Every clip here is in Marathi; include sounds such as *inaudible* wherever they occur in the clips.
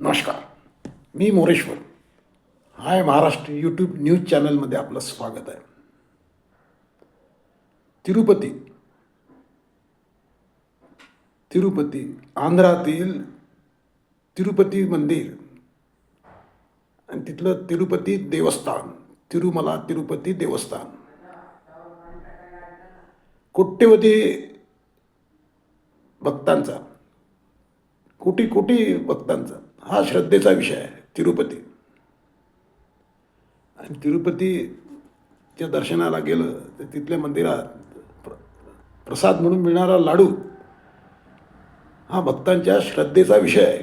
नमस्कार. मी Moreshwar. Hi Maharashtra YouTube news चॅनलमध्ये आपलं स्वागत आहे. तिरुपती. तिरुपती आंध्रातील तिरुपती मंदिर. आणि तिथलं तिरुपती देवस्थान. तिरुमला तिरुपती देवस्थान. कोट्यवधी भक्तांचा. कोटी कोटी भक्तांचा. हा श्रद्धेचा विषय आहे तिरुपती. आणि तिरुपतीच्या दर्शनाला गेलं तर तिथल्या मंदिरात प्र प्रसाद म्हणून मिळणारा लाडू हा भक्तांच्या श्रद्धेचा विषय आहे.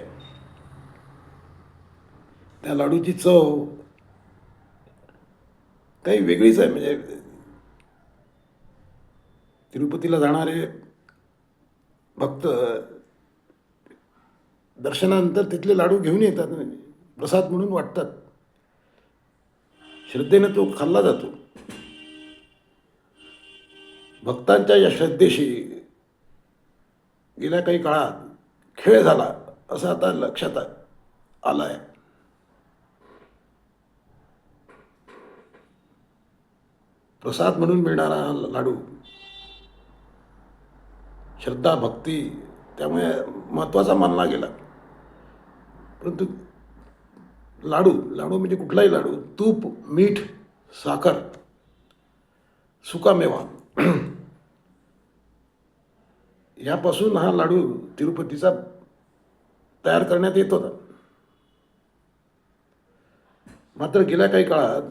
त्या लाडूची चव काही वेगळीच आहे म्हणजे तिरुपतीला जाणारे भक्त दर्शनानंतर तिथले लाडू घेऊन येतात. प्रसाद म्हणून वाटतात. श्रद्धेनं तो खाल्ला जातो. भक्तांच्या या श्रद्धेशी गेल्या काही काळात खेळ झाला असं आता लक्षात आलं आहे प्रसाद म्हणून मिळणारा लाडू श्रद्धा भक्ती त्यामुळे महत्त्वाचा मानला गेला. परंतु लाडू लाडू म्हणजे कुठलाही लाडू तूप मीठ साखर सुकामेवा. *clears throat* यापासून हा लाडू तिरुपतीचा तयार करण्यात येत होता. मात्र गेल्या काही काळात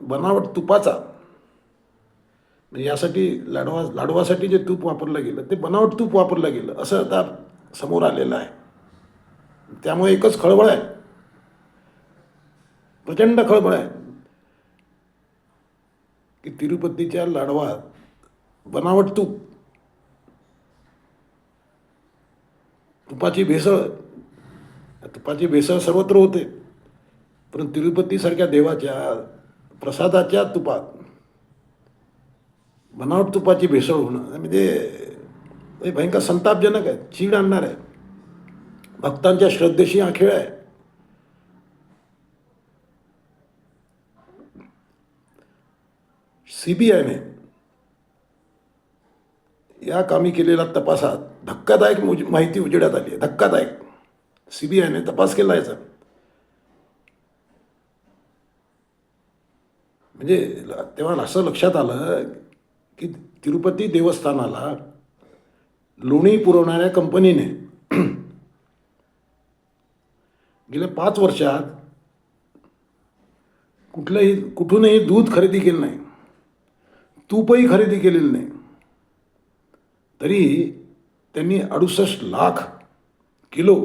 बनावट तुपाचा म्हणजे यासाठी लाडवा लाडवासाठी जे तूप वापरलं गेलं ते बनावट तूप वापरलं गेलं असं आता समोर आलेलं आहे. त्यामुळे एकच खळबळ आहे. प्रचंड खळबळ आहे. की तिरुपतीच्या लाडवात बनावट तूप. तुपाची भेसळ. तुपाची भेसळ सर्वत्र होते. पण तिरुपतीसारख्या देवाच्या प्रसादाच्या तुपात बनावट तुपाची भेसळ होणं म्हणजे भयंकर संतापजनक आहे. चीड आणणार आहे. भक्तांच्या श्रद्धेशी हा खेळ आहे. सी बी आयने या कामी केलेल्या तपासात धक्कादायक मुज- माहिती उजेडात आली आहे. धक्कादायक. सी बी आयने तपास केला याचा. म्हणजे तेव्हा असं लक्षात आलं की तिरुपती देवस्थानाला लोणी पुरवणाऱ्या कंपनीने गेल्या पाच वर्षात कुठलंही कुठूनही दूध खरेदी केलं नाही. तूपही खरेदी केलेलं नाही. तरी त्यांनी अडुसष्ट लाख किलो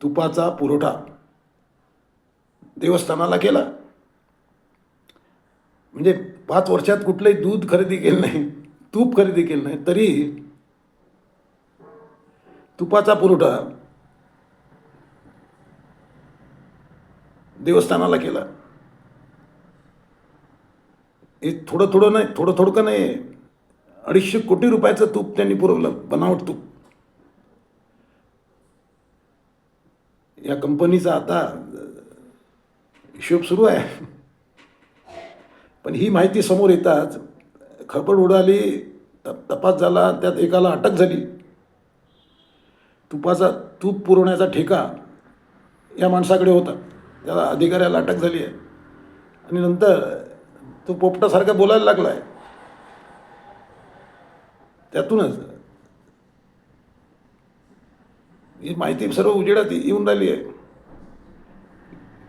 तुपाचा पुरवठा देवस्थानाला केला. म्हणजे पाच वर्षात कुठलंही दूध खरेदी केलं नाही तूप खरेदी केलं नाही तरी तुपाचा पुरवठा देवस्थानाला केला. हे थोडं थोडं नाही थोडं थोडं का नाही अडीचशे कोटी रुपयाचं तूप त्यांनी पुरवलं बनावट तूप. या कंपनीचा आता हिशोब सुरू आहे. पण ही माहिती समोर येताच खळबळ उडाली तप तपास झाला त्यात एकाला अटक झाली. तुपाचा तूप पुरवण्याचा ठेका या माणसाकडे होता. त्याला अधिकाऱ्याला अटक झाली आहे. आणि नंतर तो पोपटासारखा बोलायला लागला आहे त्यातूनच ही माहिती सर्व उजेडात येऊन राहिली आहे.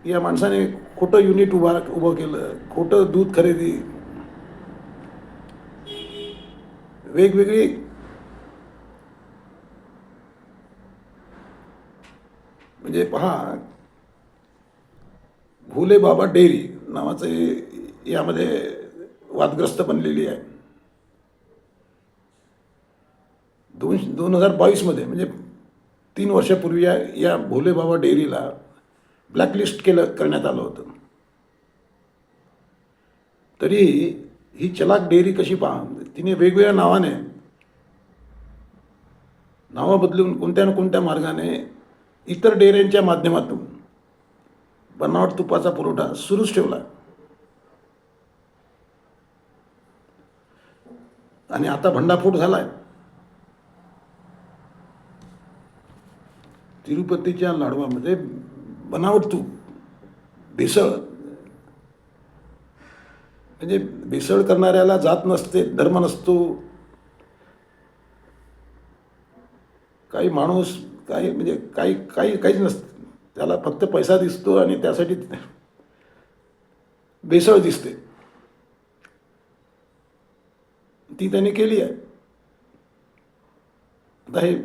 या माणसाने खोटं युनिट उभा उभं केलं खोटं दूध खरेदी वेगवेगळी म्हणजे पहा भोले बाबा डेअरी नावाचं हे यामध्ये वादग्रस्त बनलेली आहे. दोन दोन हजार बावीसमध्ये म्हणजे तीन वर्षापूर्वी या या भोले बाबा डेअरीला ब्लॅकलिस्ट केलं करण्यात आलं होतं. तरी ही चलाक डेअरी कशी पहा तिने वेगवेगळ्या नावाने नावं बदलून कोणत्या ना कोणत्या मार्गाने इतर डेअऱ्यांच्या माध्यमातून बनावट तुपाचा पुरवठा सुरूच ठेवला. आणि आता भंडाफोड झालाय. तिरुपतीच्या लाडवामध्ये बनावट तूप भेसळ. म्हणजे भेसळ करणाऱ्याला जात नसते धर्म नसतो. काही माणूस काही म्हणजे काही काही काहीच नसतं. त्याला फक्त पैसा दिसतो आणि त्यासाठी बेसळ दिसते. ती त्याने केली आहे. आता हे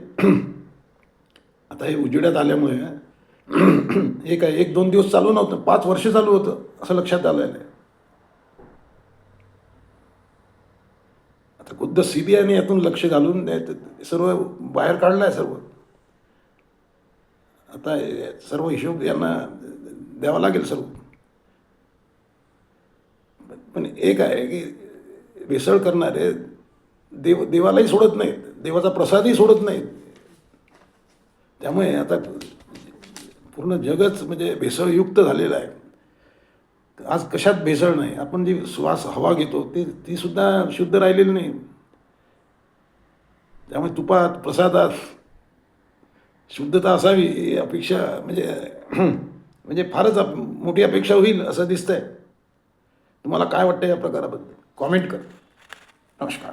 आता हे उजेडात आल्यामुळे हे काय एक दोन दिवस चालू नव्हतं पाच वर्ष चालू होतं असं लक्षात आलेलं आहे आता खुद्द सी बी आयने यातून लक्ष घालून सर्व बाहेर काढलं आहे सर्व. आता सर्व हिशोब यांना द्यावा लागेल सर्व. पण एक आहे की भेसळ करणारे देव देवालाही सोडत नाहीत. देवाचा प्रसादही सोडत नाहीत. त्यामुळे आता पूर्ण जगच म्हणजे भेसळयुक्त झालेलं आहे. आज कशात भेसळ नाही? आपण जी श्वास हवा घेतो ते ती सुद्धा शुद्ध राहिलेली नाही. त्यामुळे तुपात प्रसादात शुद्धता असावी ही अपेक्षा म्हणजे *clears throat* म्हणजे फारच अप- मोठी अपेक्षा होईल असं दिसतंय. तुम्हाला काय वाटतं या प्रकाराबद्दल? कॉमेंट कर. नमस्कार.